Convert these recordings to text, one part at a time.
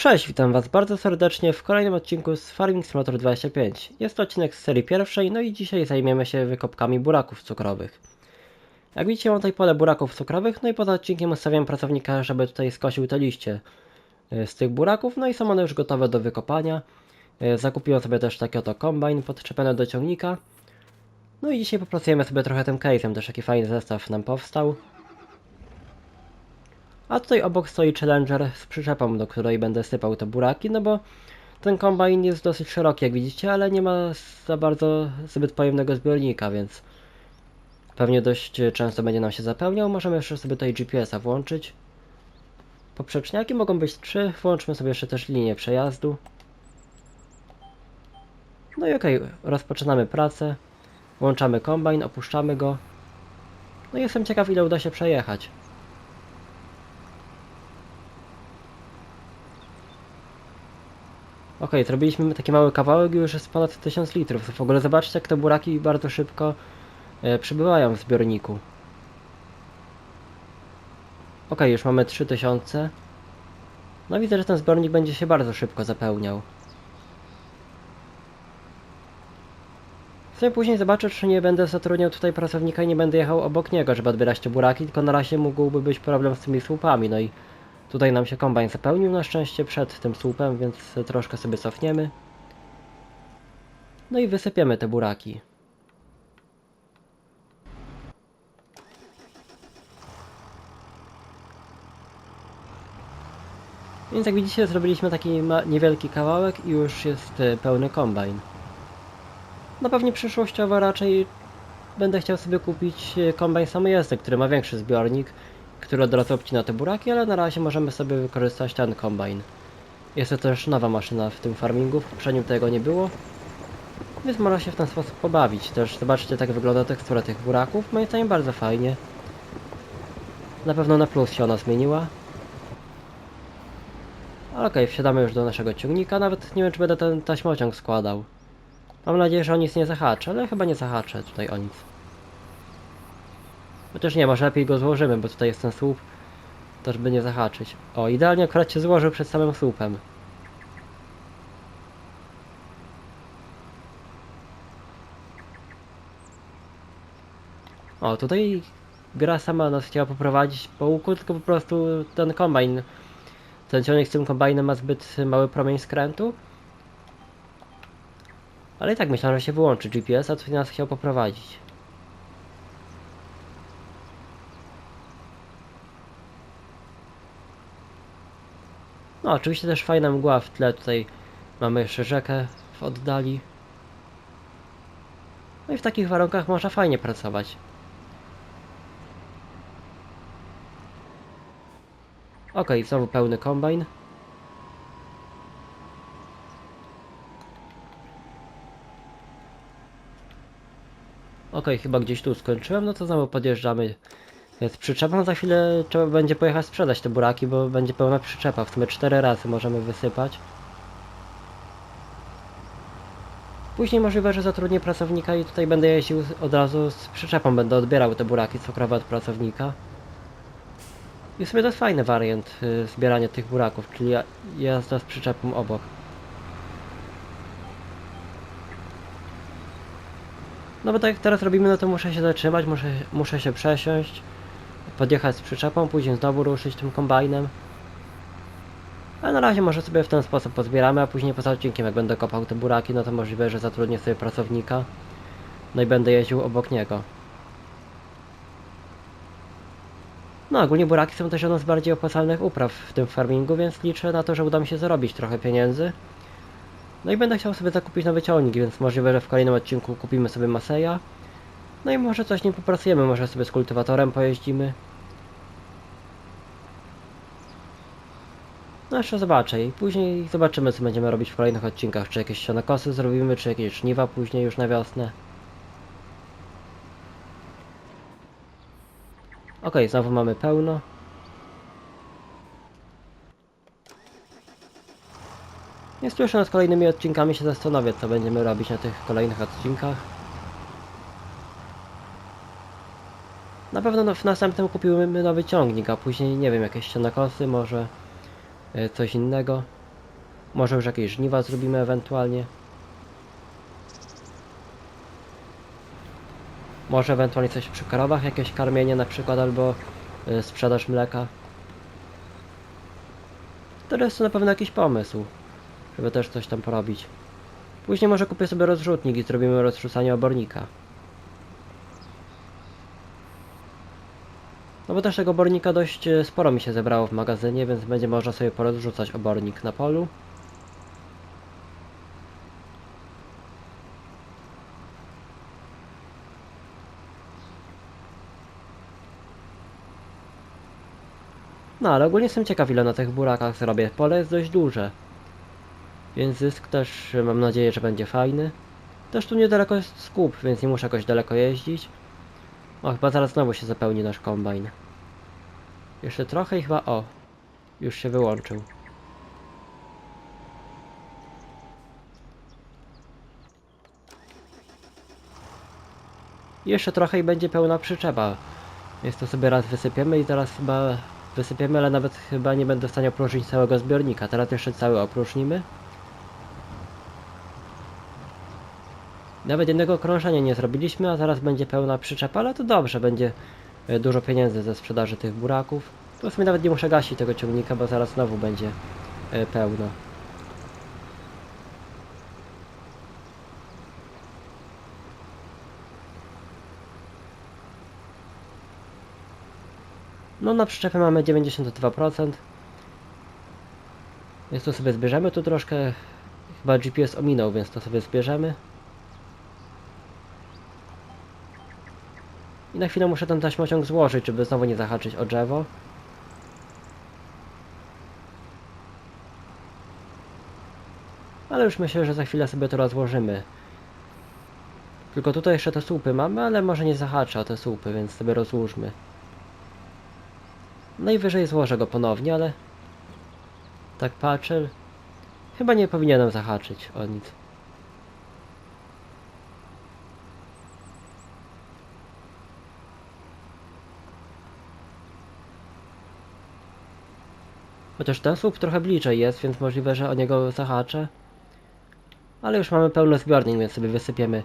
Cześć, witam Was bardzo serdecznie w kolejnym odcinku z Farming Simulator 25. Jest to odcinek z serii pierwszej, no i dzisiaj zajmiemy się wykopkami buraków cukrowych. Jak widzicie mam tutaj pole buraków cukrowych, no i poza odcinkiem ustawiam pracownika, żeby tutaj skosił te liście y, z tych buraków, no i są one już gotowe do wykopania. Y, Zakupiłem sobie też taki oto kombajn podczepiony do ciągnika. No i dzisiaj popracujemy sobie trochę tym case'em, też taki fajny zestaw nam powstał. A tutaj obok stoi Challenger z przyczepą, do której będę sypał te buraki, no bo ten kombajn jest dosyć szeroki, jak widzicie, ale nie ma za bardzo zbyt pojemnego zbiornika, więc pewnie dość często będzie nam się zapełniał. Możemy jeszcze sobie tutaj GPS-a włączyć. Poprzeczniaki mogą być trzy, włączmy sobie jeszcze też linię przejazdu. No i okej, rozpoczynamy pracę. Włączamy kombajn, opuszczamy go. No i jestem ciekaw ile uda się przejechać. Okej, zrobiliśmy taki mały kawałek już jest ponad 1000 litrów. W ogóle zobaczcie jak te buraki bardzo szybko e, przybywają w zbiorniku. Okej, już mamy 3000. No widzę, że ten zbiornik będzie się bardzo szybko zapełniał. Sobie później zobaczę, czy nie będę zatrudniał tutaj pracownika i nie będę jechał obok niego, żeby odbierać te buraki, tylko na razie mógłby być problem z tymi słupami, no i Tutaj nam się kombajn zapełnił na szczęście przed tym słupem, więc troszkę sobie cofniemy. No i wysypiemy te buraki. Więc jak widzicie zrobiliśmy taki niewielki kawałek i już jest e, pełny kombajn. No pewnie przyszłościowo raczej będę chciał sobie kupić e, kombajn samojezdny, który ma większy zbiornik który od razu obcina te buraki, ale na razie możemy sobie wykorzystać ten kombajn. Jest to też nowa maszyna w tym farmingu, w poprzednim tego nie było. Więc można się w ten sposób pobawić. Też zobaczcie, tak wygląda tekstura tych buraków. Moim zdaniem bardzo fajnie. Na pewno na plus się ona zmieniła. Okej, wsiadamy już do naszego ciągnika. Nawet nie wiem, czy będę ten taśmociąg składał. Mam nadzieję, że o nic nie zahaczę, ale chyba nie zahaczę tutaj o nic. Chociaż nie, może lepiej go złożymy, bo tutaj jest ten słup. To żeby nie zahaczyć. O, idealnie akurat się złożył przed samym słupem. O, tutaj gra sama nas chciała poprowadzić po łuku, tylko po prostu ten kombajn, ten ciągnik z tym kombajnem ma zbyt mały promień skrętu. Ale i tak myślałem, że się wyłączy GPS, a tutaj nas chciał poprowadzić. No, oczywiście też fajna mgła w tle. Tutaj mamy jeszcze rzekę w oddali. No i w takich warunkach można fajnie pracować. Ok, znowu pełny kombajn. Ok, chyba gdzieś tu skończyłem, no to znowu podjeżdżamy z przyczepą. Za chwilę trzeba będzie pojechać sprzedać te buraki, bo będzie pełna przyczepa. W sumie cztery razy możemy wysypać. Później możliwe, że zatrudnię pracownika i tutaj będę jeździł od razu z przyczepą. Będę odbierał te buraki cukrowe od pracownika. I w sumie to jest fajny wariant y, zbierania tych buraków, czyli ja- jazda z przyczepą obok. No bo tak jak teraz robimy, no to muszę się zatrzymać, muszę, muszę się przesiąść, podjechać z przyczepą, później znowu ruszyć tym kombajnem. Ale na razie może sobie w ten sposób pozbieramy, a później poza odcinkiem jak będę kopał te buraki, no to możliwe, że zatrudnię sobie pracownika. No i będę jeździł obok niego. No ogólnie buraki są też jedną z bardziej opłacalnych upraw w tym farmingu, więc liczę na to, że uda mi się zarobić trochę pieniędzy. No i będę chciał sobie zakupić nowy ciągnik, więc możliwe, że w kolejnym odcinku kupimy sobie Maseja. No i może coś nim popracujemy, może sobie z kultywatorem pojeździmy. No jeszcze zobaczę i później zobaczymy co będziemy robić w kolejnych odcinkach. Czy jakieś sianokosy zrobimy, czy jakieś żniwa później już na wiosnę. Okej, znowu mamy pełno. Jest jeszcze nad kolejnymi odcinkami się zastanowię, co będziemy robić na tych kolejnych odcinkach. Na pewno no, w następnym kupimy nowy ciągnik, a później nie wiem, jakieś ścianokosy, może coś innego. Może już jakieś żniwa zrobimy ewentualnie. Może ewentualnie coś przy krowach, jakieś karmienie na przykład, albo y, sprzedaż mleka. To jest na pewno jakiś pomysł, żeby też coś tam porobić. Później może kupię sobie rozrzutnik i zrobimy rozrzucanie obornika. No bo też tego obornika dość e, sporo mi się zebrało w magazynie, więc będzie można sobie porozrzucać obornik na polu. No ale ogólnie jestem ciekaw ile na tych burakach zrobię. Pole jest dość duże. Więc zysk też e, mam nadzieję, że będzie fajny. Też tu niedaleko jest skup, więc nie muszę jakoś daleko jeździć. O, chyba zaraz znowu się zapełni nasz kombajn. Jeszcze trochę i chyba o. Już się wyłączył. Jeszcze trochę i będzie pełna przyczepa. Więc to sobie raz wysypiemy i zaraz chyba wysypiemy, ale nawet chyba nie będę w stanie opróżnić całego zbiornika. Teraz jeszcze cały opróżnimy. Nawet jednego krążenia nie zrobiliśmy, a zaraz będzie pełna przyczepa, ale to dobrze, będzie e, dużo pieniędzy ze sprzedaży tych buraków. To w sumie nawet nie muszę gasić tego ciągnika, bo zaraz znowu będzie e, pełno. No na przyczepie mamy 92%. Więc to sobie zbierzemy tu troszkę. Chyba GPS ominął, więc to sobie zbierzemy. Na chwilę muszę ten taśmociąg złożyć, żeby znowu nie zahaczyć o drzewo. Ale już myślę, że za chwilę sobie to rozłożymy. Tylko tutaj jeszcze te słupy mamy, ale może nie zahacza o te słupy, więc sobie rozłóżmy. Najwyżej złożę go ponownie, ale... Tak patrzę... Chyba nie powinienem zahaczyć o nic. Chociaż ten słup trochę bliżej jest, więc możliwe, że o niego zahaczę. Ale już mamy pełny zbiornik, więc sobie wysypiemy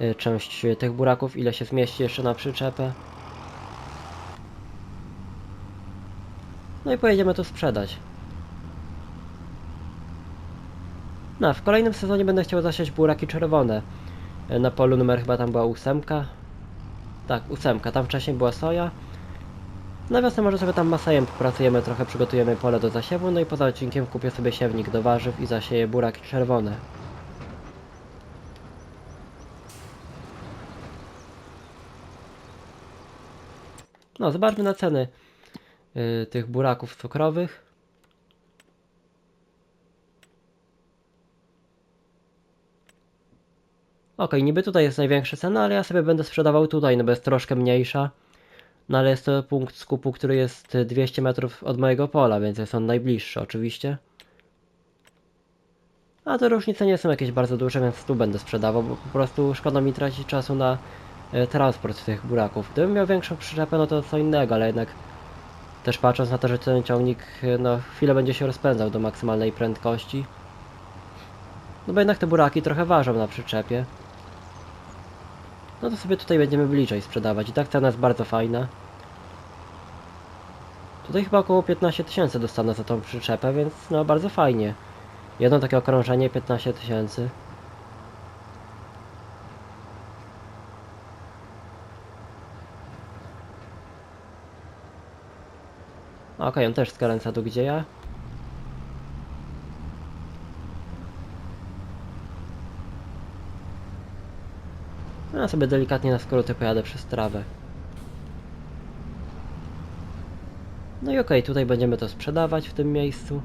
y, część y, tych buraków, ile się zmieści jeszcze na przyczepę. No i pojedziemy to sprzedać. No, w kolejnym sezonie będę chciał zasiać buraki czerwone. Y, Na polu numer chyba tam była ósemka. Tak, ósemka, tam wcześniej była soja. Na wiosnę może sobie tam masajem popracujemy, trochę przygotujemy pole do zasiewu, no i poza odcinkiem kupię sobie siewnik do warzyw i zasieję buraki czerwone. No, zobaczmy na ceny y, tych buraków cukrowych. Okej, niby tutaj jest największa cena, ale ja sobie będę sprzedawał tutaj, no bo jest troszkę mniejsza. No ale jest to punkt skupu, który jest 200 metrów od mojego pola, więc jest on najbliższy oczywiście. A te różnice nie są jakieś bardzo duże, więc tu będę sprzedawał, bo po prostu szkoda mi tracić czasu na e, transport tych buraków. Gdybym miał większą przyczepę, no to co innego, ale jednak też patrząc na to, że ten ciągnik e, no chwilę będzie się rozpędzał do maksymalnej prędkości. No bo jednak te buraki trochę ważą na przyczepie. No to sobie tutaj będziemy bliżej sprzedawać. I tak cena jest bardzo fajna. Tutaj chyba około 15 tysięcy dostanę za tą przyczepę, więc no bardzo fajnie. Jedno takie okrążenie 15 tysięcy. Okej, on też skręca tu gdzie ja. Sobie delikatnie na skróty pojadę przez trawę. No i okej, tutaj będziemy to sprzedawać w tym miejscu.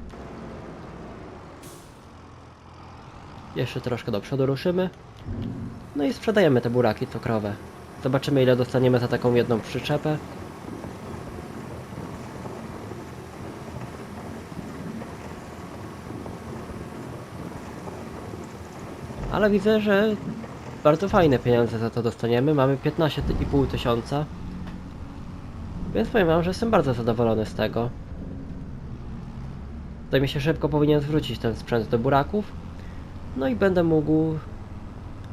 Jeszcze troszkę do przodu ruszymy. No i sprzedajemy te buraki cukrowe. Zobaczymy ile dostaniemy za taką jedną przyczepę. Ale widzę, że bardzo fajne pieniądze za to dostaniemy. Mamy 15,5 tysiąca. Więc powiem wam, że jestem bardzo zadowolony z tego. Tutaj mi się szybko powinien zwrócić ten sprzęt do buraków. No i będę mógł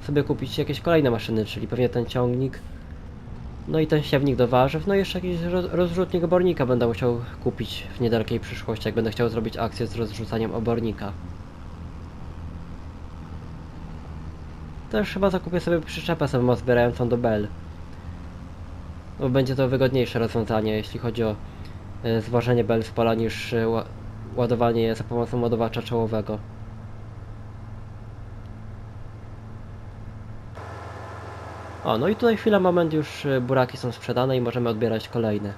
sobie kupić jakieś kolejne maszyny, czyli pewnie ten ciągnik. No i ten siewnik do warzyw, no i jeszcze jakiś roz- rozrzutnik obornika będę musiał kupić w niedalekiej przyszłości, jak będę chciał zrobić akcję z rozrzucaniem obornika. Też chyba zakupię sobie przyczepę samozbierającą do bel. Bo będzie to wygodniejsze rozwiązanie, jeśli chodzi o e, zwożenie bel z pola niż e, ła- ładowanie za pomocą ładowacza czołowego. O, no i tutaj chwila, moment, już e, buraki są sprzedane i możemy odbierać kolejne.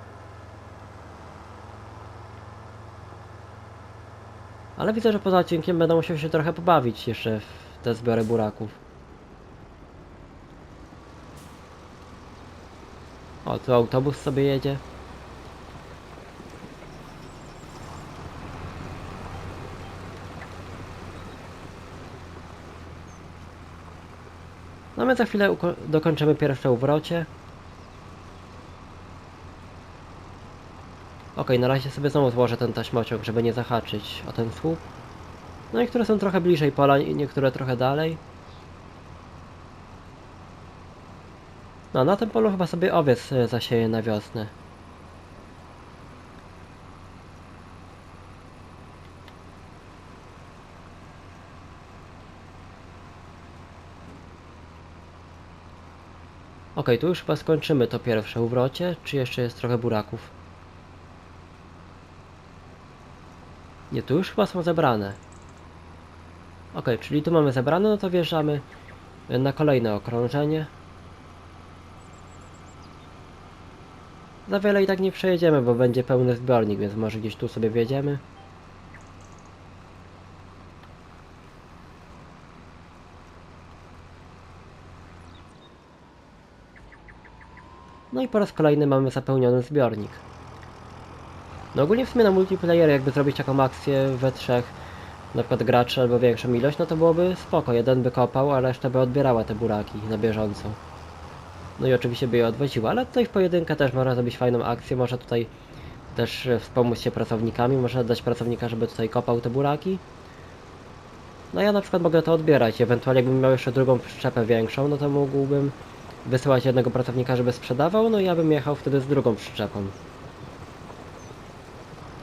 Ale widzę, że poza odcinkiem będę musiał się trochę pobawić jeszcze w te zbiory buraków. O, tu autobus sobie jedzie. No my za chwilę dokończymy pierwsze uwrocie. Okej, na razie sobie znowu złożę ten taśmociąg, żeby nie zahaczyć o ten słup. No niektóre są trochę bliżej pola, niektóre trochę dalej. No, na tym polu chyba sobie owiec e, zasieję na wiosnę. Okej, tu już chyba skończymy to pierwsze uwrocie, czy jeszcze jest trochę buraków? Nie, tu już chyba są zebrane. Okej, czyli tu mamy zebrane, no to wjeżdżamy e, na kolejne okrążenie. Za wiele i tak nie przejedziemy, bo będzie pełny zbiornik, więc może gdzieś tu sobie wjedziemy. No i po raz kolejny mamy zapełniony zbiornik. No ogólnie w sumie na multiplayer jakby zrobić taką akcję we trzech, na przykład graczy albo większą ilość, no to byłoby spoko. Jeden by kopał, a reszta by odbierała te buraki na bieżąco. No i oczywiście by je odwoziła, ale tutaj w pojedynkę też można zrobić fajną akcję, można tutaj też e, wspomóc się pracownikami, można dać pracownika, żeby tutaj kopał te buraki. No ja na przykład mogę to odbierać, ewentualnie jakbym miał jeszcze drugą przyczepę większą, no to mógłbym wysyłać jednego pracownika, żeby sprzedawał, no i ja bym jechał wtedy z drugą przyczepą.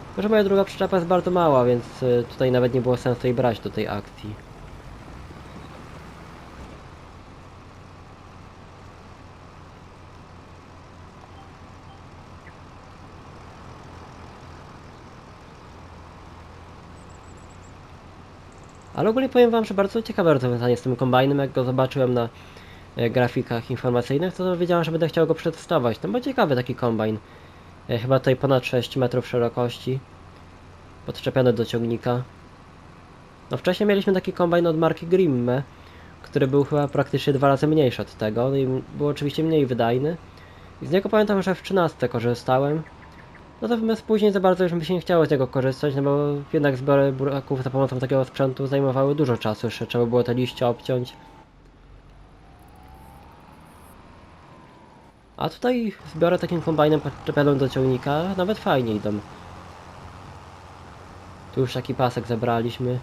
Tylko, że moja druga przyczepa jest bardzo mała, więc y, tutaj nawet nie było sensu jej brać do tej akcji. Ale ogólnie powiem wam, że bardzo ciekawe rozwiązanie z tym kombajnem, jak go zobaczyłem na e, grafikach informacyjnych, to wiedziałem, że będę chciał go przetestować. To był ciekawy taki kombajn. E, Chyba tutaj ponad 6 metrów szerokości. Podczepiony do ciągnika. No wcześniej mieliśmy taki kombajn od marki Grimme, który był chyba praktycznie dwa razy mniejszy od tego no i był oczywiście mniej wydajny. I z niego pamiętam, że w 13 korzystałem. Natomiast później za bardzo już mi się nie chciało z niego korzystać, no bo jednak zbiory buraków za pomocą takiego sprzętu zajmowały dużo czasu, jeszcze trzeba było te liście obciąć. A tutaj zbiory takim kombajnem podczepionym do ciągnika nawet fajnie idą. Tu już taki pasek zebraliśmy.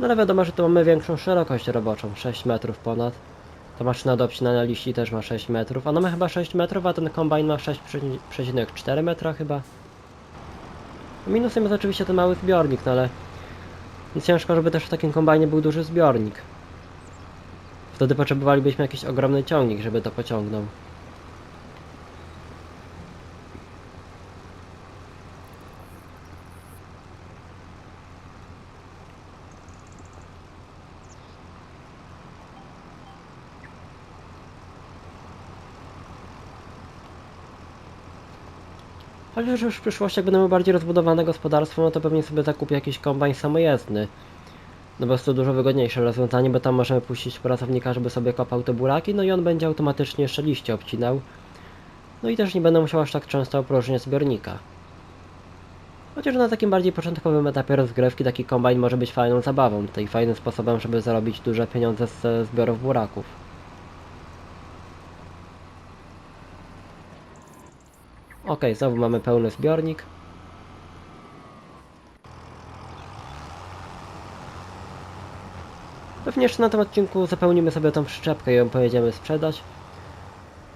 No ale wiadomo, że tu mamy większą szerokość roboczą, 6 metrów ponad. Ta maszyna do obcinania liści też ma 6 metrów. Ona ma chyba 6 metrów, a ten kombajn ma 6,4 metra chyba. Minusem jest oczywiście ten mały zbiornik, no ale ciężko, żeby też w takim kombajnie był duży zbiornik. Wtedy potrzebowalibyśmy jakiś ogromny ciągnik, żeby to pociągnął. Chociaż już w przyszłości, jak będę miał bardziej rozbudowane gospodarstwo, no to pewnie sobie zakupię jakiś kombajn samojezdny. No bo jest to dużo wygodniejsze rozwiązanie, bo tam możemy puścić pracownika, żeby sobie kopał te buraki, no i on będzie automatycznie jeszcze liście obcinał. No i też nie będę musiał aż tak często opróżniać zbiornika. Chociaż na takim bardziej początkowym etapie rozgrywki taki kombajn może być fajną zabawą, tutaj fajnym sposobem, żeby zarobić duże pieniądze z e, zbiorów buraków. Ok, znowu mamy pełny zbiornik. Pewnie jeszcze na tym odcinku zapełnimy sobie tą przyczepkę i ją pojedziemy sprzedać.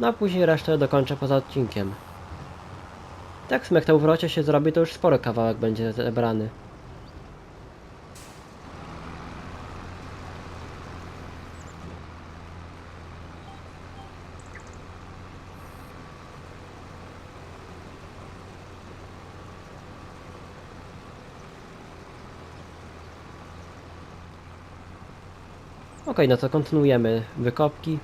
No a później resztę dokończę poza odcinkiem. Tak, smyk na uwrocie się zrobi, to już spory kawałek będzie zebrany. Okej, no to kontynuujemy wykopki.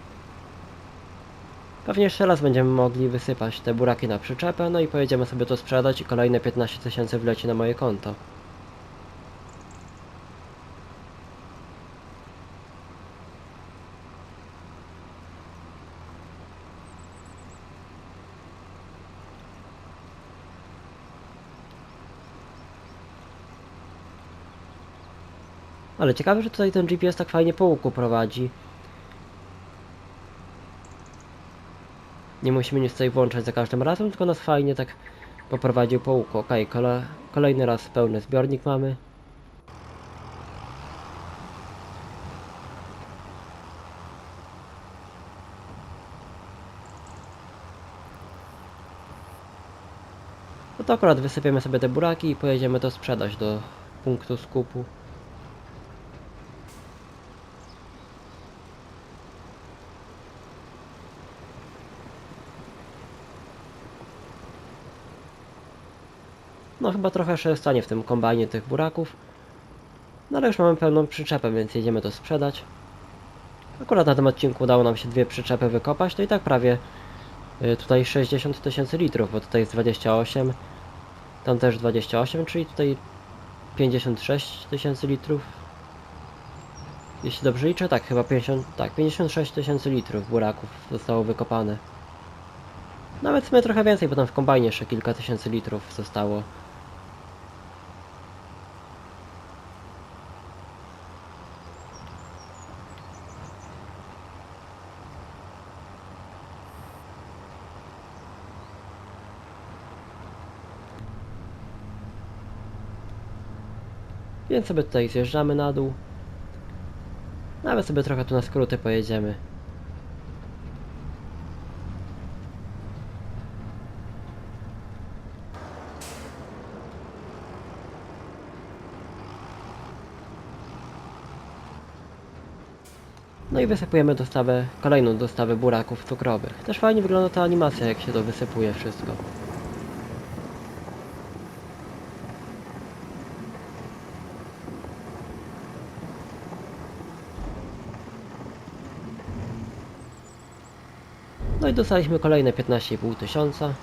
Pewnie jeszcze raz będziemy mogli wysypać te buraki na przyczepę, no i pojedziemy sobie to sprzedać i kolejne 15 tysięcy wleci na moje konto. Ale ciekawe, że tutaj ten GPS tak fajnie po łuku prowadzi. Nie musimy nic tutaj włączać za każdym razem, tylko nas fajnie tak poprowadził po łuku. Ok, kole, kolejny raz pełny zbiornik mamy. No to akurat wysypiemy sobie te buraki i pojedziemy to sprzedać do punktu skupu. No chyba trochę jeszcze stanie w tym kombajnie tych buraków. No ale już mamy pełną przyczepę, więc jedziemy to sprzedać. Akurat na tym odcinku udało nam się dwie przyczepy wykopać, to i tak prawie y, tutaj 60 tysięcy litrów, bo tutaj jest 28, tam też 28, czyli tutaj 56 tysięcy litrów. Jeśli dobrze liczę, tak, chyba 50, tak, 56 tysięcy litrów buraków zostało wykopane. Nawet sumie trochę więcej, bo tam w kombajnie jeszcze kilka tysięcy litrów zostało. Więc sobie tutaj zjeżdżamy na dół. Nawet sobie trochę tu na skróty pojedziemy. No i wysypujemy dostawę, kolejną dostawę buraków cukrowych. Też fajnie wygląda ta animacja, jak się to wysypuje wszystko. I dostaliśmy kolejne 15,5 tysiąca.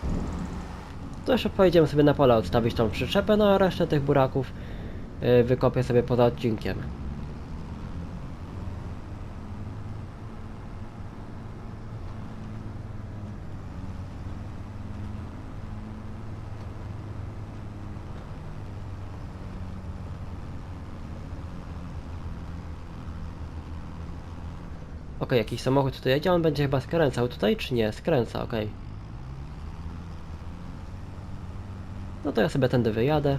To jeszcze pojedziemy sobie na pole odstawić tą przyczepę, no a resztę tych buraków yy, wykopię sobie poza odcinkiem. Okej, jakiś samochód tutaj jedzie, on będzie chyba skręcał tutaj, czy nie? Skręca, okej. No to ja sobie tędy wyjadę.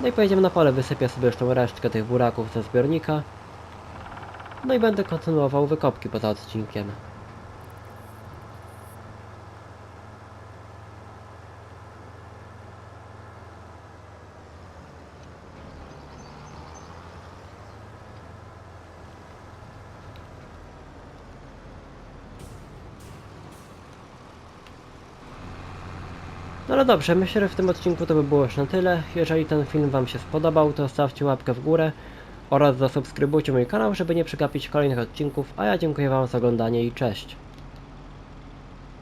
No i pojedziemy na pole, wysypię sobie już tą resztkę tych buraków ze zbiornika. No i będę kontynuował wykopki poza odcinkiem. Ale dobrze, myślę, że w tym odcinku to by było już na tyle. Jeżeli ten film Wam się spodobał, to stawcie łapkę w górę oraz zasubskrybujcie mój kanał, żeby nie przegapić kolejnych odcinków, a ja dziękuję Wam za oglądanie i cześć.